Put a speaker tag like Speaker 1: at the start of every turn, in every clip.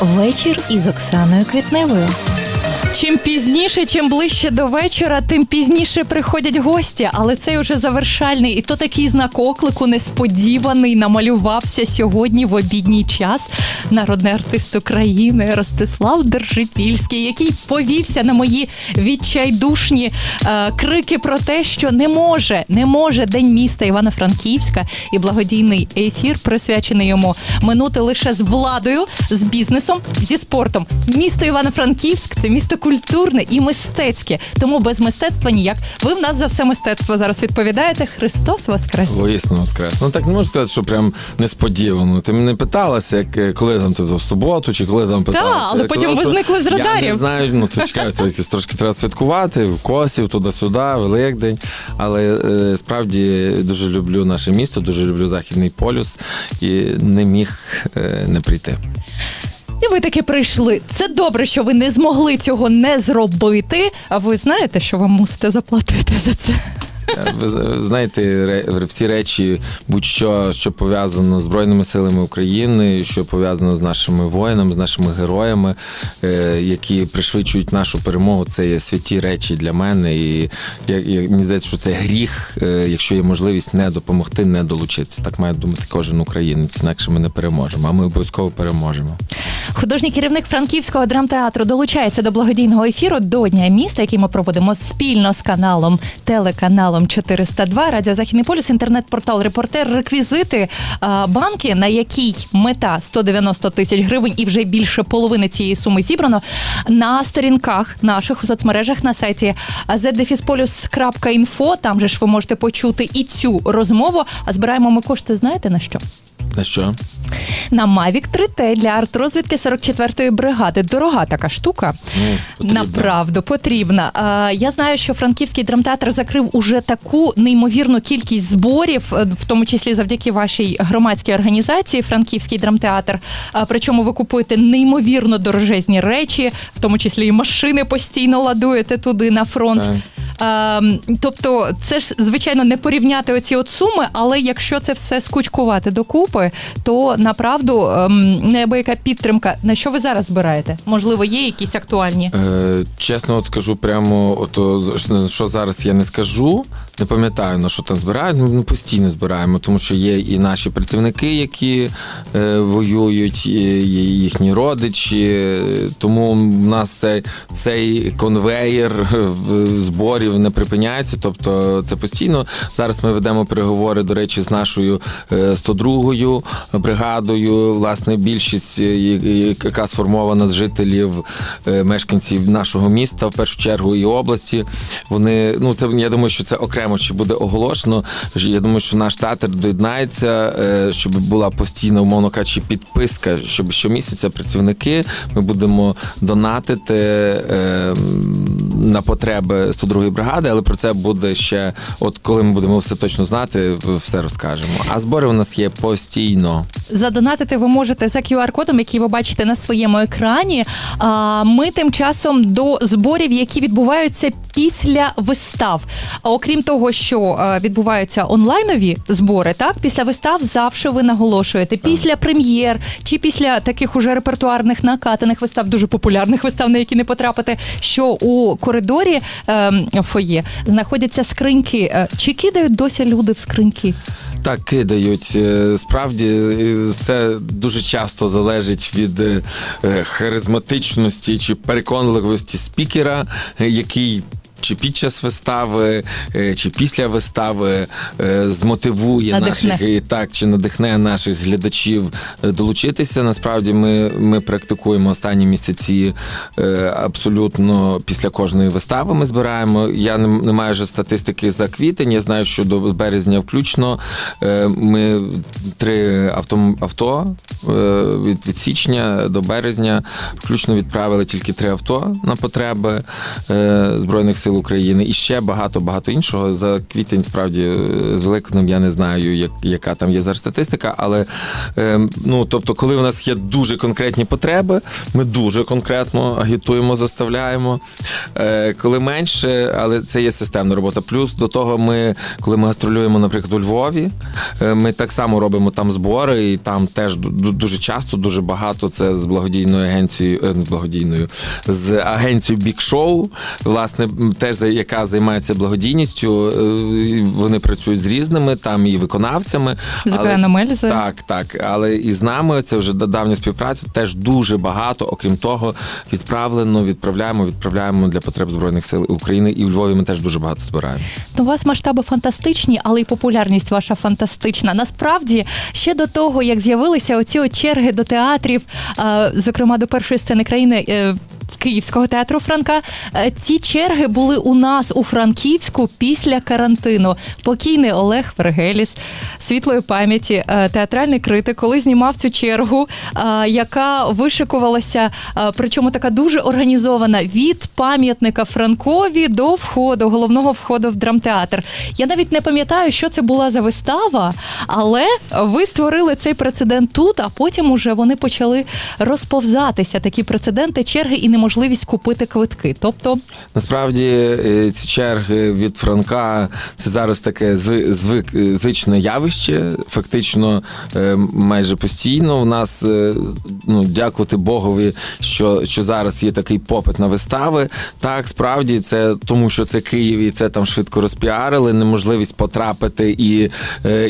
Speaker 1: Вечір із Оксаною Квітневою. Чим пізніше, чим ближче до вечора, тим пізніше приходять гості. Але цей уже завершальний, і то такий знак оклику несподіваний намалювався сьогодні в обідній час. Народний артист України Ростислав Держипільський, який повівся на мої відчайдушні е, крики про те, що не може, не може день міста Івано-Франківська і благодійний ефір, присвячений йому минути лише з владою, з бізнесом, зі спортом. Місто Івано-Франківськ це місто культурне і мистецьке. Тому без мистецтва ніяк. Ви в нас за все мистецтво зараз відповідаєте. Христос Воскрес!
Speaker 2: Воістину воскрес. Ну так не можу сказати, що прям несподівано. Ти мене питалася, як е, коли там тобто, в суботу, чи коли там питалася.
Speaker 1: але
Speaker 2: Я
Speaker 1: потім
Speaker 2: казав,
Speaker 1: ви зникли з
Speaker 2: Я
Speaker 1: радарів.
Speaker 2: не знаю, ну ти чекай, це якось трошки треба святкувати, в косів, туди-сюди, Великдень. Але е, справді дуже люблю наше місто, дуже люблю Західний полюс і не міг е, не прийти.
Speaker 1: І ви таки прийшли. Це добре, що ви не змогли цього не зробити. А ви знаєте, що вам мусите заплатити за це?
Speaker 2: Ви знаєте, всі речі, будь-що, що пов'язано з Збройними силами України, що пов'язано з нашими воїнами, з нашими героями, е, які пришвидшують нашу перемогу, це є святі речі для мене. І мені здається, що це гріх, е, якщо є можливість не допомогти, не долучитися. Так має думати кожен українець, інакше ми не переможемо. А ми обов'язково переможемо.
Speaker 1: Художній керівник франківського драмтеатру долучається до благодійного ефіру до Дня міста, який ми проводимо спільно з каналом телеканалом 402, Радіо Західний полюс, інтернет-портал Репортер, реквізити банки, на якій мета 190 тисяч гривень, і вже більше половини цієї суми зібрано на сторінках наших у соцмережах на сайті zdefispolius.info. Там же ж ви можете почути і цю розмову. А збираємо ми кошти. Знаєте на що?
Speaker 2: На що?
Speaker 1: На Mavic 3T для артрозвідки 44-ї бригади. Дорога така штука.
Speaker 2: Ну, потрібно.
Speaker 1: Направду потрібна. Я знаю, що франківський драмтеатр закрив уже таку неймовірну кількість зборів, е, в тому числі завдяки вашій громадській організації Франківський драмтеатр. Причому ви купуєте неймовірно дорожезні речі, в тому числі і машини постійно ладуєте туди на фронт.
Speaker 2: Так.
Speaker 1: Ем, тобто, це ж звичайно не порівняти оці от суми, але якщо це все скучкувати докупи, то направду ем, неабияка підтримка. На що ви зараз збираєте? Можливо, є якісь актуальні?
Speaker 2: Е, чесно, от скажу прямо, ото з- що зараз я не скажу. Не пам'ятаю на що там збирають. Ми постійно збираємо, тому що є і наші працівники, які е, воюють, і їхні родичі. Е, Тому в нас цей, цей конвеєр е, зборів не припиняється. Тобто це постійно. Зараз ми ведемо переговори, до речі, з нашою е, 102-ю бригадою. Власне, більшість, е, яка сформована з жителів, е, мешканців нашого міста, в першу чергу і області. Вони ну це я думаю, що це окремо ще буде оголошено. Я думаю, що наш театр доєднається, е, щоб була постійна, умовно кажучи, підписка, щоб щомісяця працівники ми будемо донатити е, на потреби 102-ї бригади, але про це буде ще, от коли ми будемо все точно знати, все розкажемо. А збори у нас є постійно.
Speaker 1: Задонатити ви можете за QR-кодом, який ви бачите на своєму екрані. А ми тим часом до зборів, які відбуваються після вистав. Окрім того, що е, відбуваються онлайнові збори, так після вистав завжди ви наголошуєте. Після прем'єр чи після таких уже репертуарних накатаних вистав, дуже популярних вистав, на які не потрапити, що у коридорі е, фоє знаходяться скриньки. Е, Чи кидають досі люди в скриньки?
Speaker 2: Так, кидають. Е, Справді це дуже часто залежить від харизматичності чи переконливості спікера, який. Чи під час вистави, е, чи після вистави е, змотивує
Speaker 1: Надихне.
Speaker 2: наших так, чи надихне наших глядачів е, долучитися. Насправді ми, ми практикуємо останні місяці е, абсолютно після кожної вистави. Ми збираємо. Я не, не маю вже статистики за квітень. Я знаю, що до березня включно е, ми три авто, авто е, від, від січня до березня включно відправили тільки три авто на потреби е, збройних сил сил України і ще багато багато іншого. За квітень справді е, з Великоднем я не знаю, як, яка там є зараз статистика, але е, ну тобто, коли у нас є дуже конкретні потреби, ми дуже конкретно агітуємо, заставляємо. Е, коли менше, але це є системна робота. Плюс до того, ми, коли ми гастролюємо, наприклад, у Львові, ми так само робимо там збори, і там теж дуже часто, дуже багато це з благодійною агенцією, не благодійною, з агенцією Big Show, власне, теж яка займається благодійністю. Е, Вони працюють з різними там і виконавцями.
Speaker 1: З
Speaker 2: але-
Speaker 1: Океаном Ельзи.
Speaker 2: так, так. Але і з нами це вже давня співпраця. Теж дуже багато. Окрім того, відправлено, відправляємо, відправляємо для потреб збройних сил України. І у Львові ми теж дуже багато збираємо.
Speaker 1: Ну, У вас масштаби фантастичні, але й популярність ваша фантастична. Насправді, ще до того, як з'явилися оці черги до театрів, е, зокрема до першої сцени країни. Київського театру Франка Е, ці черги були у нас у Франківську після карантину. Покійний Олег Вергеліс, світлої пам'яті, е, театральний критик, коли знімав цю чергу, е, яка вишикувалася, причому така дуже організована від пам'ятника Франкові до входу, головного входу в драмтеатр. Я навіть не пам'ятаю, що це була за вистава, але ви створили цей прецедент тут, а потім уже вони почали розповзатися. Такі прецеденти, черги і неможливість купити квитки. Тобто,
Speaker 2: Насправді е, ці черги від Франка це зараз таке звик, е, звичне явище. Фактично е, майже постійно. У нас ну дякувати Богові, що, що зараз є такий попит на вистави. Так, справді це тому, що це Київ, і це там швидко розпіарили. Неможливість потрапити і,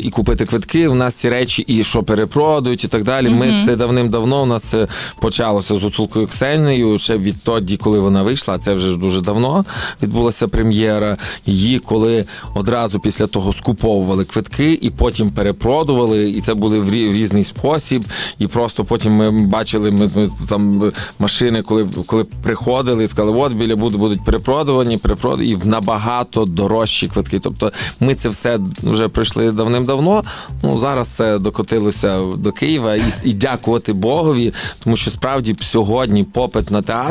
Speaker 2: і купити квитки. У нас ці речі і що перепродають, і так далі. Ми це давним-давно. У нас це почалося з Гуцулкою Ксенею. Ще відтоді, коли вона вийшла, це вже ж дуже давно відбулася прем'єра. Її коли одразу після того скуповували квитки і потім перепродували, і це були в рі- в різний спосіб. І просто потім ми бачили ми, ми там машини, коли, коли приходили і сказали, от біля будуть, будуть перепродувані, перепродані, і в набагато дорожчі квитки. Тобто ми це все вже пройшли давним-давно. Ну зараз це докотилося до Києва, і, і дякувати Богові, тому що справді сьогодні попит на театр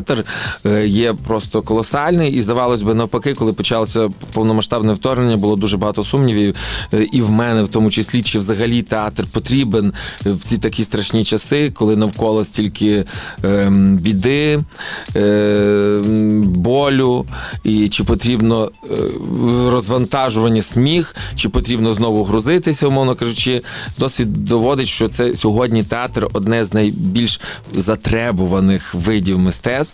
Speaker 2: е, є просто колосальний. І здавалось би, навпаки, коли почалося повномасштабне вторгнення, було дуже багато сумнівів, е, і в мене в тому числі, чи взагалі театр потрібен в ці такі страшні часи, коли навколо стільки ем, біди, ем, болю, і чи потрібно е, розвантажування сміх, чи потрібно знову грузитися, умовно кажучи, досвід доводить, що це сьогодні театр одне з найбільш затребуваних видів мистецтва.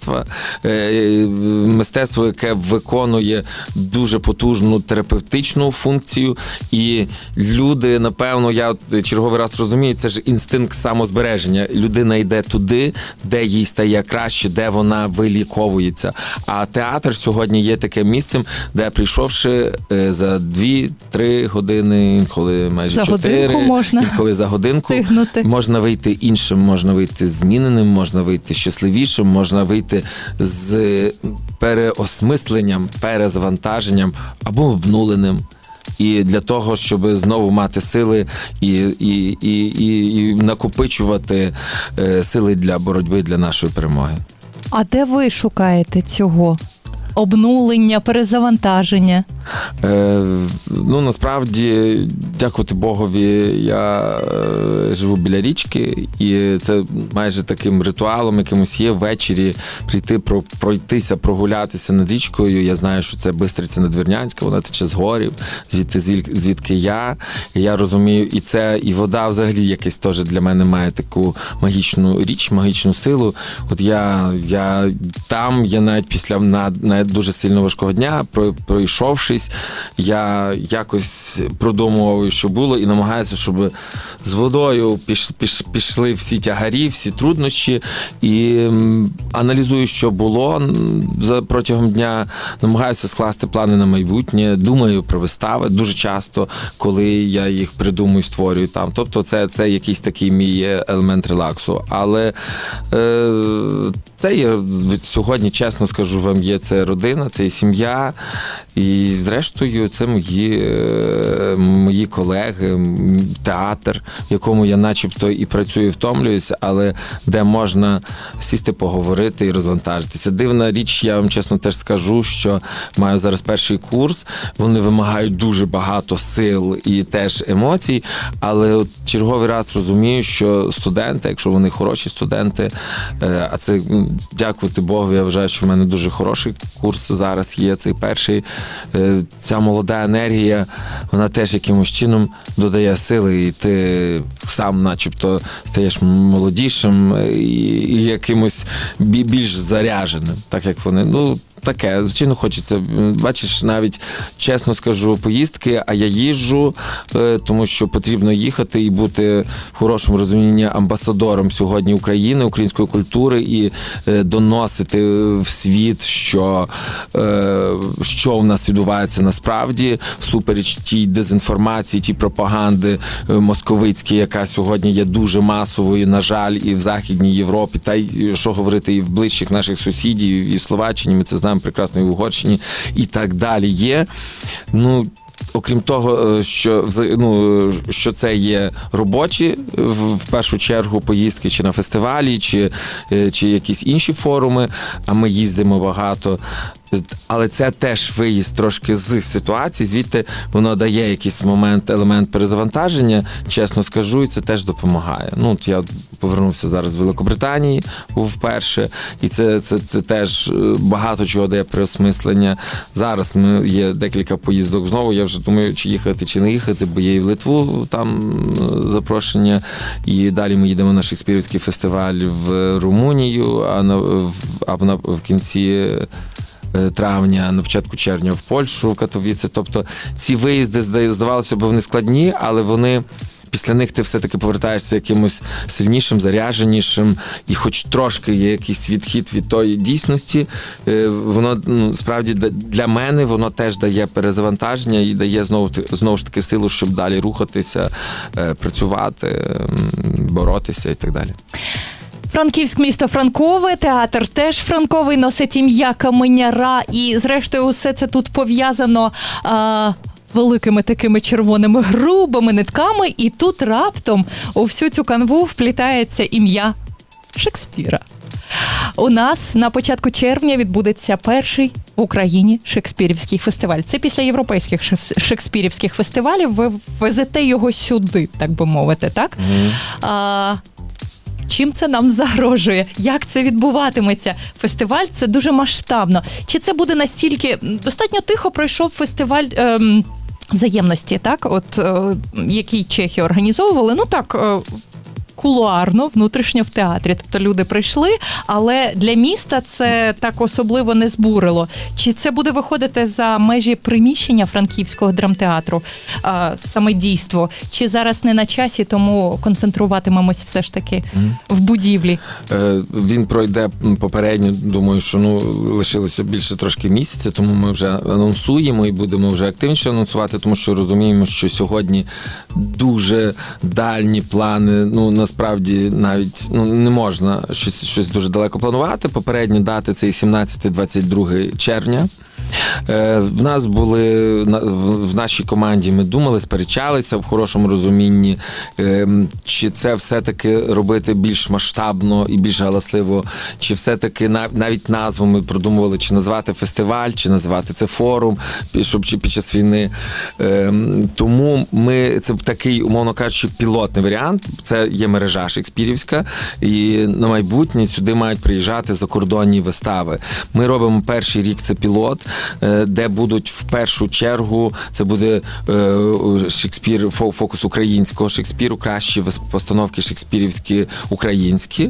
Speaker 2: Е, Мистецтво, яке виконує дуже потужну терапевтичну функцію, і люди, напевно, я черговий раз розумію, це ж інстинкт самозбереження. Людина йде туди, де їй стає краще, де вона виліковується. А театр сьогодні є таким місцем, де прийшовши е, за 2-3 години, інколи майже
Speaker 1: За
Speaker 2: 4,
Speaker 1: годинку можна
Speaker 2: інколи за годинку
Speaker 1: Встигнути.
Speaker 2: можна вийти іншим, можна вийти зміненим, можна вийти щасливішим, можна вийти з переосмисленням, перезавантаженням або обнуленим. І для того, щоб знову мати сили і, і, і, і, і накопичувати е, сили для боротьби для нашої перемоги.
Speaker 1: а де ви шукаєте цього? Обнулення, перезавантаження.
Speaker 2: Е, ну насправді, дякувати Богові, я е, живу біля річки, і це майже таким ритуалом, якимось є ввечері прийти, про, пройтися, прогулятися над річкою. Я знаю, що це Бистриця Надвірнянська, вона тече з горів, звідти звідки я. І я розумію, і це, і вода взагалі якась теж для мене має таку магічну річ, магічну силу. От я, я там, я навіть після на, навіть дуже сильно важкого дня, пройшовшись, я якось продумував, що було, і намагаюся, щоб з водою піш, піш, пішли всі тягарі, всі труднощі, і аналізую, що було протягом дня. Намагаюся скласти плани на майбутнє. Думаю про вистави дуже часто, коли я їх придумую, створюю там. Тобто, це, це якийсь такий мій елемент релаксу. Але е, це є сьогодні, чесно скажу вам, є це родина, це і сім'я. І зрештою, це мої, е, мої колеги, театр, в якому я начебто і працюю, і втомлююся, але де можна сісти, поговорити і розвантажитися. Дивна річ, я вам чесно теж скажу, що маю зараз перший курс. Вони вимагають дуже багато сил і теж емоцій. Але от черговий раз розумію, що студенти, якщо вони хороші студенти, е, а це дякувати Богу, я вважаю, що в мене дуже хороший курс зараз є. Цей перший. Е, Ця молода енергія, вона теж якимось чином додає сили, і ти сам, начебто, стаєш молодішим е, і, якимось більш заряженим, так як вони. Ну, таке, звичайно, хочеться. Бачиш, навіть чесно скажу, поїздки, а я їжджу, е, тому що потрібно їхати і бути в хорошому розумінні амбасадором сьогодні України, української культури і доносити в світ, що, що в нас відбувається насправді, всупереч тій дезінформації, тій пропаганди е, московицькій, яка сьогодні є дуже масовою, на жаль, і в Західній Європі, та й що говорити, і в ближчих наших сусідів, і в Словаччині, ми це знаємо прекрасно, і в Угорщині, і так далі є. Ну, Окрім того, е, що ну, е, що це є робочі в, в першу чергу поїздки чи на фестивалі, чи, е, чи якісь інші форуми, а ми їздимо багато. Але це теж виїзд трошки з ситуації, звідти воно дає якийсь момент, елемент перезавантаження, чесно скажу, і це теж допомагає. Ну, от я повернувся зараз з Великобританії вперше, і це, це, це теж е, багато чого дає переосмислення. Зараз ми є декілька поїздок знову. Я вже думаю, чи їхати, чи не їхати, бо є і в Литву там е, запрошення. І далі ми їдемо на Шекспірівський фестиваль в Румунію, а на в, а в кінці. Е, Травня, на початку червня в Польщу, в Катовіці. Тобто ці виїзди зда- здавалося б, вони складні, але вони. Після них ти все-таки повертаєшся якимось сильнішим, заряженішим, і хоч трошки є якийсь відхід від тої дійсності, е, воно ну, справді для мене воно теж дає перезавантаження і дає знову знову ж таки силу, щоб далі рухатися, е, працювати, боротися і так далі.
Speaker 1: Франківськ місто Франкове, театр теж Франковий носить ім'я Каменяра. І зрештою, усе це тут пов'язано. А... Великими такими червоними грубими нитками, і тут раптом у всю цю канву вплітається ім'я Шекспіра. У нас на початку червня відбудеться перший в Україні шекспірівський фестиваль. Це після європейських шекспірівських фестивалів. Ви везете його сюди, так би мовити, так? А, Чим це нам загрожує? Як це відбуватиметься? Фестиваль це дуже масштабно. Чи це буде настільки достатньо тихо пройшов фестиваль? Ем... Взаємності, так, от е, який чехи організовували, ну так е, кулуарно, внутрішньо в театрі. Тобто люди прийшли, але для міста це так особливо не збурило. Чи це буде виходити за межі приміщення франківського драмтеатру е, саме дійство? Чи зараз не на часі, тому концентруватимемось все ж таки в будівлі?
Speaker 2: Е, Він пройде попередньо. Думаю, що ну лишилося більше трошки місяця, тому ми вже анонсуємо і будемо вже активніше анонсувати, тому що розуміємо, що сьогодні дуже дальні плани. Ну насправді навіть ну не можна щось, щось дуже далеко планувати. Попередні дати це і 17-22 червня. Е, В нас були в нашій команді. Ми думали, сперечалися в хорошому розумінні, е, чи це все-таки робити більш масштабно і більш галасливо, чи все-таки навіть назву ми продумували, чи назвати фестиваль, чи назвати це форум, щоб чи під час війни. Е, Тому ми це такий, умовно кажучи, пілотний варіант. Це є мережа Шекспірівська, і на майбутнє сюди мають приїжджати закордонні вистави. Ми робимо перший рік це пілот, де будуть в першу чергу це буде е, Шекспір, фокус українського Шекспіру, кращі постановки шекспірівські українські,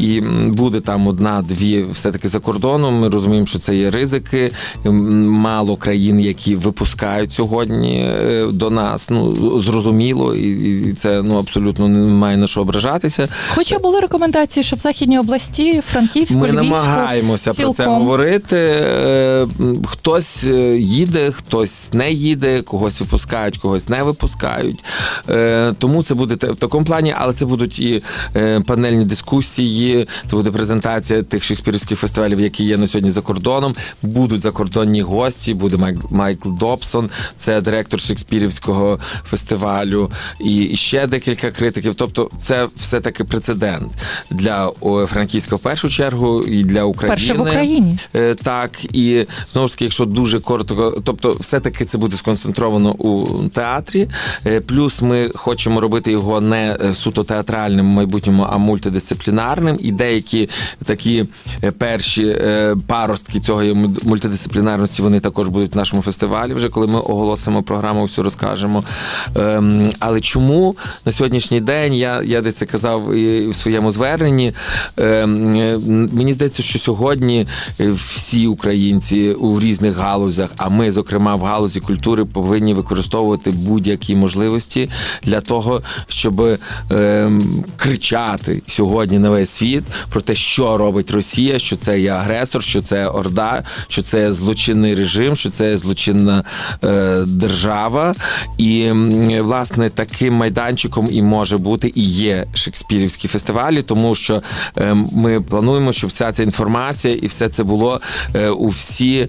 Speaker 2: і буде там одна-дві все-таки за кордоном. Ми розуміємо, що це є ризики. Мало країн, які випускають сьогодні е, до нас. Ну зрозуміло, і, це ну абсолютно немає на що ображатися.
Speaker 1: Хоча були рекомендації, що в західній області, Франківську,
Speaker 2: Ми
Speaker 1: Львівську,
Speaker 2: намагаємося про це говорити. Хтось е, їде, хтось не їде, когось випускають, когось не випускають. Е, Тому це буде в такому плані, але це будуть і е, панельні дискусії, це буде презентація тих шекспірівських фестивалів, які є на сьогодні за кордоном. Будуть закордонні гості, буде Майк, Майкл Добсон, це директор шекспірівського фестивалю, і, ще декілька критиків. Тобто, це все таки прецедент для Франківська в першу чергу і для України.
Speaker 1: Перше в Україні.
Speaker 2: Е, Так, і знову ж таки, якщо дуже коротко, тобто, все-таки це буде сконцентровано у театрі. Е, Плюс ми хочемо робити його не е, суто театральним в майбутньому, а мультидисциплінарним. І деякі такі е, перші паростки цього мультидисциплінарності вони також будуть в нашому фестивалі, вже коли ми оголосимо програму, всю розкажемо. Ем, Але чому на сьогоднішній день я, я десь це казав і в своєму зверненні. ем, Мені здається, що сьогодні всі українці у різних галузях, а ми, зокрема, в галузі культури, повинні використовувати будь-які можливості для того, щоб ем, кричати сьогодні на весь світ про те, що робить Росія, що це є агресор, що це орда, що це злочинний режим, що це злочинна е, держава. І власне таким майданчиком і може бути і є шекспірівські фестивалі, тому що е, ми плануємо, щоб вся ця інформація і все це було е, у всі е,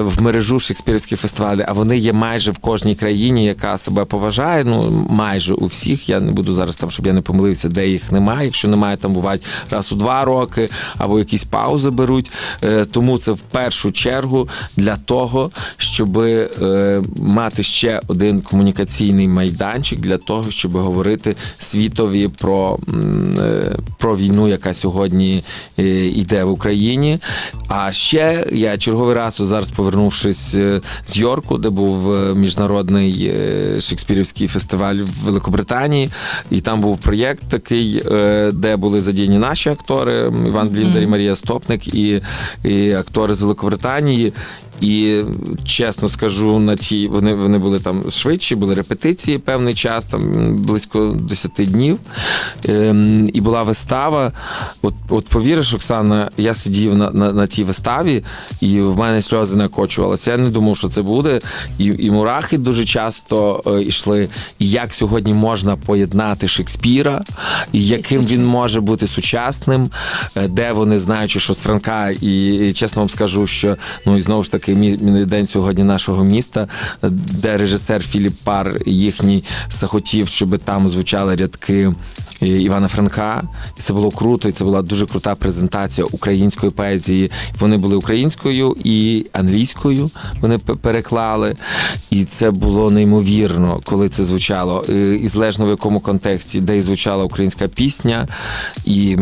Speaker 2: в мережу шекспірівських фестивалів. А вони є майже в кожній країні, яка себе поважає. Ну майже у всіх. Я не буду зараз там, щоб я не помилився, де їх немає. Якщо немає, там бувають раз у два роки або якісь паузи беруть. Е, Тому це в першу чергу для того, щоб е, мати ще один комунікаційний майданчик для того, щоб говорити світові про, е, про війну, яка сьогодні е, йде в Україні. А ще я черговий раз зараз повернувшись е, з Йорку, де був е, міжнародний е, шекспірівський фестиваль в Великобританії, і там був проєкт такий, де були задіяні наші актори Іван Бліндер і Марія Стопник, і, і актори з Великобританії. І чесно скажу, на ті вони, вони були там швидші, були репетиції певний час, там близько 10 днів. Ем, і була вистава. От, от повіриш, Оксана, я сидів на, на, на тій виставі, і в мене сльози накочувалися. Я не думав, що це буде. І, і мурахи дуже часто е, йшли. І як сьогодні можна поєднати Шекспіра, і яким він може бути сучасним, е, де вони знаючи, що з Франка, і, і чесно вам скажу, що ну і знову ж таки мій, мій день сьогодні нашого міста, е, де режисер Філіп Пар їхній захотів, щоб там звучали рядки. Івана Франка, і це було круто, і це була дуже крута презентація української поезії. Вони були українською і англійською. Вони переклали, і це було неймовірно, коли це звучало. І залежно в якому контексті, де і звучала українська пісня, і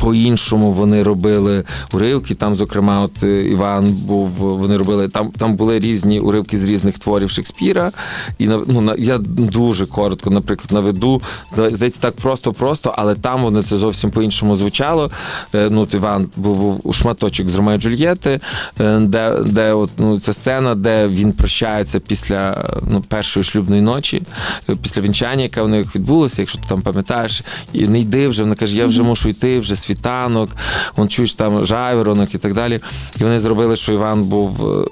Speaker 2: по-іншому вони робили уривки. Там, зокрема, от е, Іван був. Вони робили там. Там були різні уривки з різних творів Шекспіра. І ну, я дуже коротко, наприклад, наведу. Здається, так просто-просто, але там воно це зовсім по-іншому звучало. Е, Ну, от Іван був, був у шматочок з Ромео Джульєти, е, де, де от, ну, ця сцена, де він прощається після ну, першої шлюбної ночі, е, після вінчання, яке в них відбулося, якщо ти там пам'ятаєш, і не йди вже. Вона каже, я вже мушу йти, вже світанок, вон чуєш там жайворонок і так далі. І вони зробили, що Іван був е,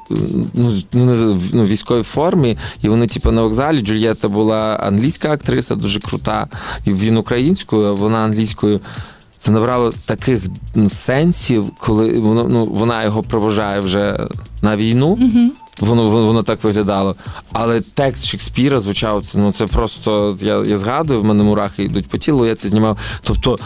Speaker 2: ну, ну, в ну, військовій формі, і вони, типу, на вокзалі. Джульєта була англійська актриса, дуже крута, і він українською, а вона англійською. Це набрало таких сенсів, коли воно ну вона його провожає вже на війну. Воно, воно воно так виглядало. Але текст Шекспіра звучав це. Ну це просто я, я згадую, в мене мурахи йдуть по тілу. Я це знімав. Тобто.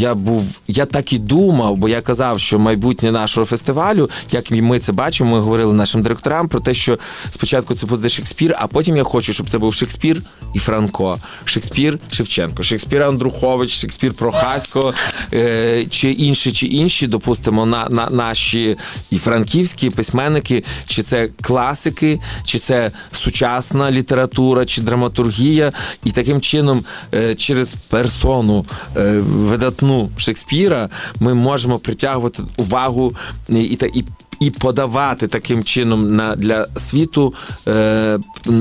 Speaker 2: Я був, я так і думав, бо я казав, що майбутнє нашого фестивалю, як ми це бачимо, ми говорили нашим директорам про те, що спочатку це буде Шекспір, а потім я хочу, щоб це був Шекспір і Франко, Шекспір Шевченко, Шекспір Андрухович, Шекспір Прохасько, е, чи інші, чи інші, допустимо, на, на наші і франківські письменники, чи це класики, чи це сучасна література, чи драматургія, і таким чином е, через персону е, видатну Шекспіра ми можемо притягувати увагу і, і, та- і і подавати таким чином на для світу е,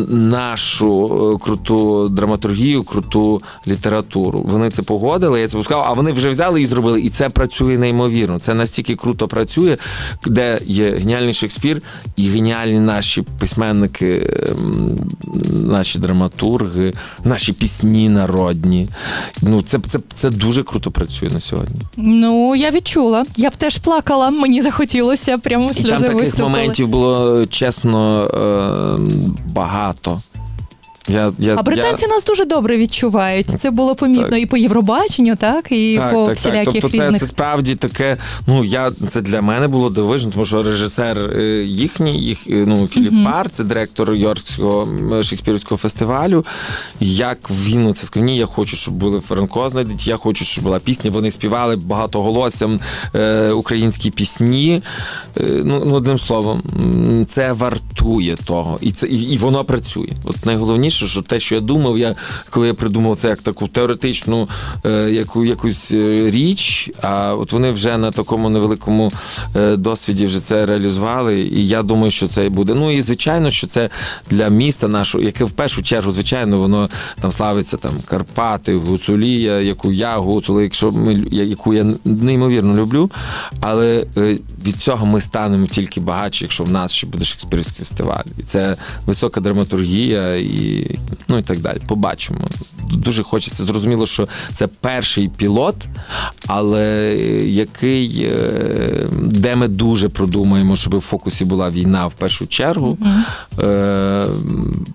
Speaker 2: нашу е, круту драматургію, круту літературу. Вони це погодили, я це пускав, а вони вже взяли і зробили. І це працює неймовірно. Це настільки круто працює, де є геніальний Шекспір і геніальні наші письменники, ем, наші драматурги, наші пісні народні. Ну, це, це, це дуже круто працює на сьогодні.
Speaker 1: Ну, я відчула. Я б теж плакала, мені захотілося, прямо
Speaker 2: І там таких
Speaker 1: виступили.
Speaker 2: моментів було чесно е, багато. Я, я,
Speaker 1: А британці
Speaker 2: я...
Speaker 1: нас дуже добре відчувають. Це було помітно
Speaker 2: Так.
Speaker 1: і по Євробаченню, так, і
Speaker 2: Так,
Speaker 1: по
Speaker 2: так, так. Тобто це,
Speaker 1: різних.
Speaker 2: це справді таке. Ну я це для мене було дивижно, тому що режисер е, їхній, їх е, ну Філіп Пар, це директор Йоркського м, шекспірівського фестивалю. Як він це сказав, ні, я хочу, щоб були Франко знайдуть, я хочу, щоб була пісня. Вони співали багатоголоссям е, українські пісні. Е, ну, ну, одним словом, це вартує того, і це і, і воно працює. От найголовніше, що те, що я думав, я коли я придумав це як таку теоретичну е, яку, якусь е, річ, а от вони вже на такому невеликому е, досвіді вже це реалізували. І я думаю, що це буде. Ну і звичайно, що це для міста нашого, яке в першу чергу, звичайно, воно там славиться там Карпати, Гуцулія, яку я гуцули, якщо ми яку я неймовірно люблю. Але е, від цього ми станемо тільки багатші, якщо в нас ще буде Шекспірівський фестиваль. І це висока драматургія і ну і так далі. Побачимо. Дуже хочеться зрозуміло, що це перший пілот, але який, е, де ми дуже продумаємо, щоб в фокусі була війна в першу чергу. Mm -hmm.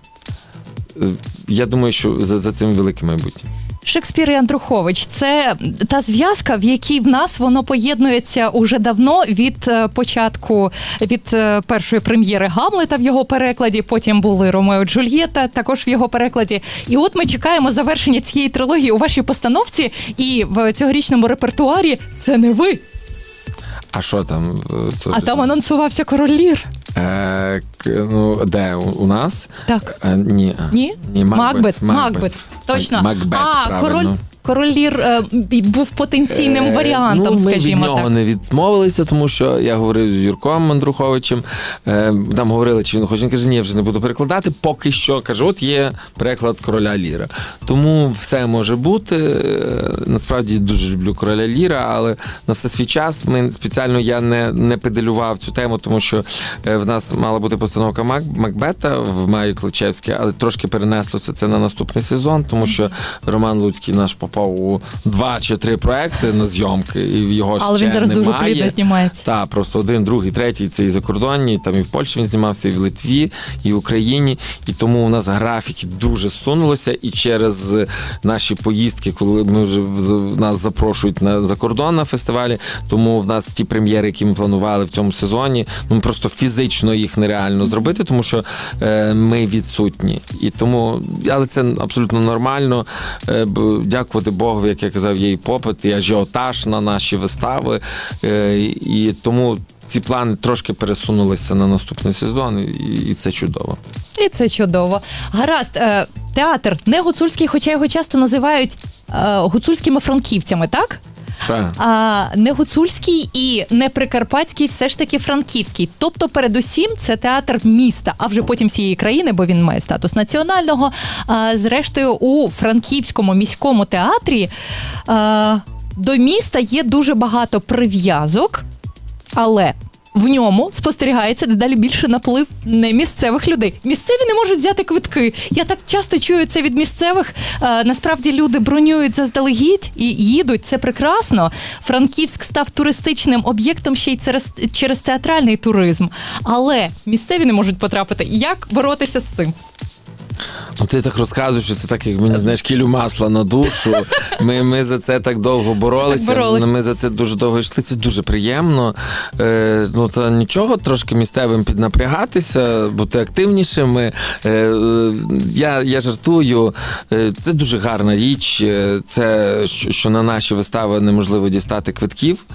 Speaker 2: Я думаю, що за, за цим велике майбутнє.
Speaker 1: Шекспір і Андрухович це та зв'язка, в якій в нас воно поєднується уже давно від е, початку від е, першої прем'єри Гамлета в його перекладі. Потім були Ромео Джульєта, також в його перекладі. І от ми чекаємо завершення цієї трилогії у вашій постановці і в цьогорічному репертуарі. Це не ви,
Speaker 2: А що там? е, це-
Speaker 1: а там анонсувався король Лір.
Speaker 2: Е, к- ну, де? У, у нас?
Speaker 1: Так.
Speaker 2: Е, ні.
Speaker 1: Ні?
Speaker 2: Ні,
Speaker 1: Макбет. Макбет. Точно.
Speaker 2: Макбет,
Speaker 1: а,
Speaker 2: правильно.
Speaker 1: король, король Лір е, був потенційним
Speaker 2: Е,
Speaker 1: варіантом,
Speaker 2: ну, ми
Speaker 1: скажімо
Speaker 2: від нього
Speaker 1: так.
Speaker 2: не відмовилися, тому що я говорив з Юрком Мандруховичем. Е, там говорили, чи він хоче. Він каже, ні, я вже не буду перекладати. Поки що каже, от є переклад короля Ліра. Тому все може бути. Е, Насправді дуже люблю короля Ліра, але на все свій час ми спеціально я не, не педелював цю тему, тому що е, в нас мала бути постановка Мак, Макбета в Маю Кличевській, але трошки перенеслося це на наступний сезон, тому що Роман Луцький наш попав у два чи три проекти на зйомки, і в його
Speaker 1: Але він зараз дуже плідно знімається.
Speaker 2: Так, просто один, другий, третій це і закордонні, там і в Польщі він знімався, і в Литві, і в Україні. І тому у нас графіки дуже сунулися. І через наші поїздки, коли ми вже нас запрошують на закордон на фестивалі, тому в нас ті прем'єри, які ми планували в цьому сезоні, ну просто фізично їх нереально зробити, тому що е, ми відсутні. І тому, але це абсолютно нормально. Е, б- дякувати Богу, як я казав, є і попит, і ажіотаж на наші вистави. Е, і тому ці плани трошки пересунулися на наступний сезон, і, і це чудово.
Speaker 1: І це чудово. Гаразд, е, театр не гуцульський, хоча його часто називають е, гуцульськими франківцями, так? А не гуцульський і не прикарпатський, все ж таки франківський. Тобто, передусім, це театр міста, а вже потім всієї країни, бо він має статус національного. А, зрештою, у франківському міському театрі а, до міста є дуже багато прив'язок, але. В ньому спостерігається дедалі більше наплив не місцевих людей. Місцеві не можуть взяти квитки. Я так часто чую це від місцевих. Е, насправді люди бронюють заздалегідь і їдуть. Це прекрасно. Франківськ став туристичним об'єктом ще й через, через театральний туризм. Але місцеві не можуть потрапити. Як боротися з цим?
Speaker 2: Ну, ти так розказуєш, що це так, як мені знаєш, кілю масла на душу. Ми, ми за це так довго боролися.
Speaker 1: Так боролись.
Speaker 2: Ми за це дуже довго йшли. Це дуже приємно. Е, ну та нічого, трошки місцевим піднапрягатися, бути активнішими. Е, е, я, я жартую. Е, це дуже гарна річ. Е, Це що, що на наші вистави неможливо дістати квитків.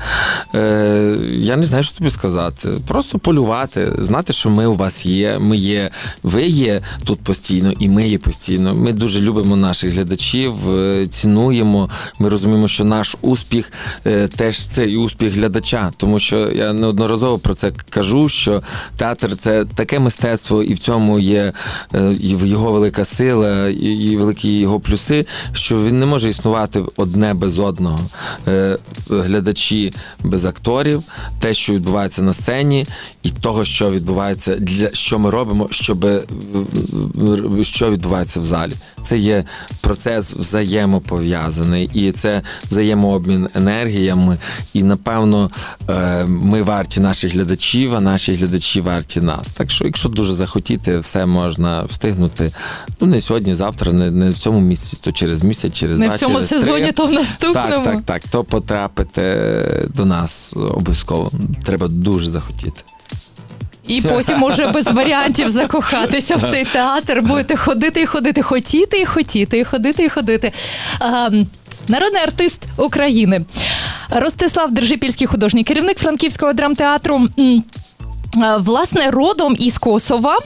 Speaker 2: Е, я не знаю, що тобі сказати. Просто полювати, знати, що ми у вас є. Ми є, ви є тут постійно, і ми є постійно. Ми дуже любимо наших глядачів, е, цінуємо. Ми розуміємо, що наш успіх е, теж це і успіх глядача, тому що я неодноразово про це кажу, що театр це таке мистецтво, і в цьому є е, його велика сила, і, великі його плюси, що він не може існувати одне без одного. Глядачі без акторів, те, що відбувається на сцені, і того, що відбувається, для що ми робимо, щоб е, що відбувається в залі. Це є процес взаємопов'язаний, і це взаємообмін енергіями. І напевно е, ми варті наших глядачів, а наші глядачі варті нас. Так що, якщо дуже захотіти, все можна встигнути. Ну не сьогодні, завтра, не, не в цьому місяці, то через місяць, через
Speaker 1: Не
Speaker 2: два,
Speaker 1: в цьому
Speaker 2: через
Speaker 1: сезоні,
Speaker 2: три.
Speaker 1: то в наступному.
Speaker 2: Так, так, так. То потрапити до нас обов'язково. Треба дуже захотіти.
Speaker 1: І потім уже без варіантів закохатися в цей театр. Будете ходити і ходити, хотіти і хотіти, і ходити і ходити. А, народний артист України Ростислав Держипільський художній керівник Франківського драмтеатру. Власне, родом із Косова.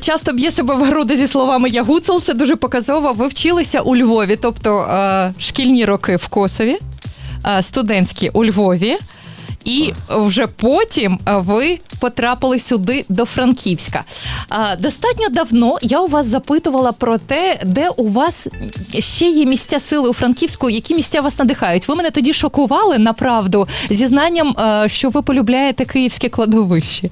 Speaker 1: Часто б'є себе в груди зі словами Я гуцул. Це дуже показово. Ви вчилися у Львові, тобто шкільні роки в Косові, студентські у Львові. І вже потім ви потрапили сюди до Франківська. Достатньо давно я у вас запитувала про те, де у вас ще є місця сили у Франківську, які місця вас надихають. Ви мене тоді шокували направду зізнанням, а, що ви полюбляєте київське кладовище.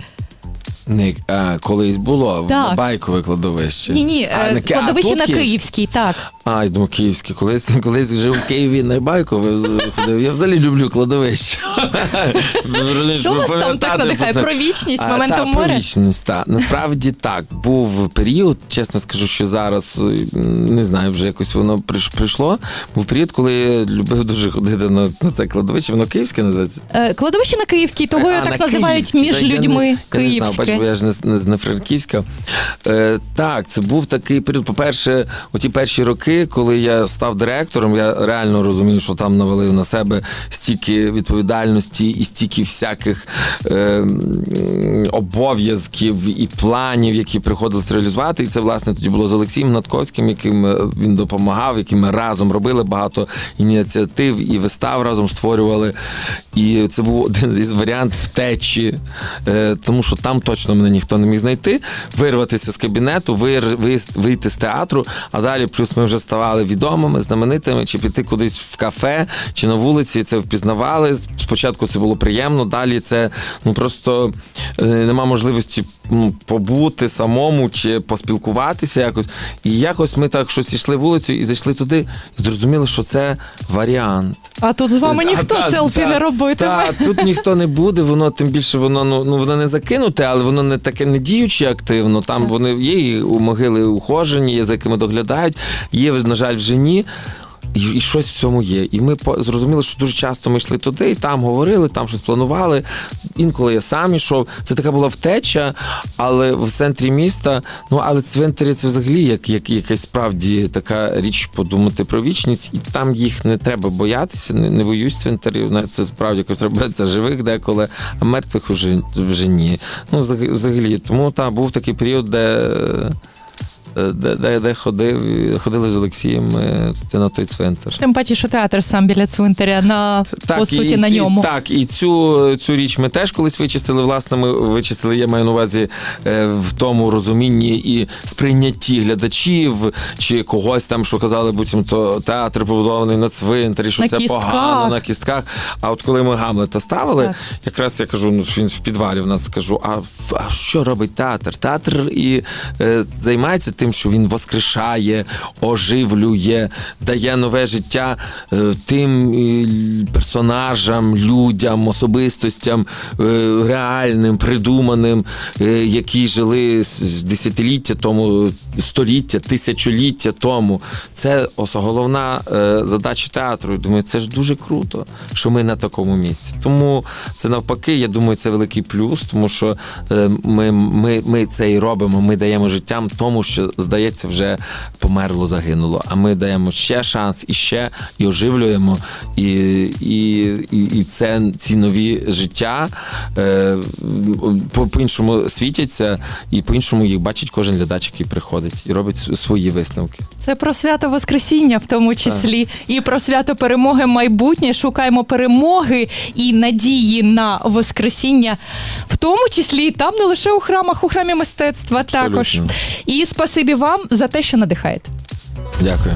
Speaker 2: Не, а, колись було
Speaker 1: Так.
Speaker 2: байкове кладовище.
Speaker 1: Ні, ні,
Speaker 2: А, а,
Speaker 1: кладовище
Speaker 2: тут
Speaker 1: на Київській, так.
Speaker 2: А, я думаю, київське. Колись, колись вже в Києві на байкове ходив. Я взагалі люблю кладовище.
Speaker 1: Що вас там так надихає? Про вічність, моментом моря?
Speaker 2: Про вічність, так. Насправді так. Був період, чесно скажу, що зараз е, не знаю, вже якось воно прийшло. Був період, коли я любив дуже ходити на, на це кладовище. Воно київське називається?
Speaker 1: Е, Кладовище на Київській, того його
Speaker 2: на
Speaker 1: так називають між
Speaker 2: Та я
Speaker 1: людьми
Speaker 2: не- Я не знав,
Speaker 1: київське.
Speaker 2: бо я ж не, з- не, не Франківська. Е, так, це був такий період. По-перше, у ті перші роки, коли я став директором, я реально розумів, що там навалив на себе стільки відповідальності і стільки всяких е, обов'язків і планів, які приходилось реалізувати. І це власне тоді було з Олексієм Гнатковським, яким е, він допомагав, яким ми разом робили багато ініціатив і вистав разом створювали. І це був один із варіантів втечі, е, тому що там точно мене ніхто не міг знайти, вирватися з кабінету, вир- вийти з театру, а далі плюс ми вже ставали відомими, знаменитими, чи піти кудись в кафе, чи на вулиці, це впізнавали. Спочатку це було приємно, далі це ну просто е, нема можливості ну, побути самому чи поспілкуватися якось. І якось ми так щось йшли вулицю і зайшли туди, і зрозуміли, що це варіант.
Speaker 1: А тут з вами ніхто
Speaker 2: та-
Speaker 1: селфі
Speaker 2: та-
Speaker 1: не робитиме.
Speaker 2: Та, тут ніхто не буде, воно тим більше воно ну, ну воно не закинуте, але воно не таке не діюче активно. Там
Speaker 1: Так.
Speaker 2: вони є і у могили ухожені, є за якими доглядають, є, на жаль, вже ні. І, і щось в цьому є. І ми зрозуміли, що дуже часто ми йшли туди, і там говорили, там щось планували. Інколи я сам йшов. Це така була втеча, але в центрі міста. Ну але цвинтарі це взагалі як, як якась справді така річ подумати про вічність, і там їх не треба боятися. Не, не боюсь цвинтарів. Це справді треба живих деколи, а мертвих вже, вже ні. Ну, взагалі, тому там був такий період, де. Де, де, де ходив, ходили з Олексієм е, туди на той цвинтар.
Speaker 1: Тим паче, що театр сам біля цвинтаря на по суті
Speaker 2: і
Speaker 1: на ньому.
Speaker 2: Так, і цю, цю річ ми теж колись вичистили. Власне, ми вичистили, я маю на увазі е, в тому розумінні і сприйнятті глядачів чи когось там, що казали, буцімто театр побудований на цвинтарі, що
Speaker 1: На
Speaker 2: це
Speaker 1: кістках.
Speaker 2: погано на кістках. А от коли ми Гамлета ставили,
Speaker 1: Так.
Speaker 2: якраз я кажу, ну він в підвалі в нас скажу: а, а що робить театр? Театр і е, займається тим, що він воскрешає, оживлює, дає нове життя е, тим е, персонажам, людям, особистостям е, реальним, придуманим, які жили десятиліття тому, століття, тисячоліття тому. Це головна задача театру. Думаю, це ж дуже круто, що ми на такому місці. Тому це навпаки, я думаю, це великий плюс, тому що ми, ми, ми це і робимо. Ми даємо життям тому, що здається, вже померло, загинуло. А ми даємо ще шанс і ще і оживлюємо. І, і, і, і це ці нові життя е, по- по-іншому світяться, і по-іншому їх бачить кожен глядач, який приходить, і робить свої висновки.
Speaker 1: Це про свято Воскресіння, в тому числі, і про свято перемоги майбутнє. Шукаємо перемоги і надії на Воскресіння, в тому числі там не лише у храмах, у храмі мистецтва також.
Speaker 2: Абсолютно.
Speaker 1: І спасибі вам за те, що надихаєте.
Speaker 2: Дякую.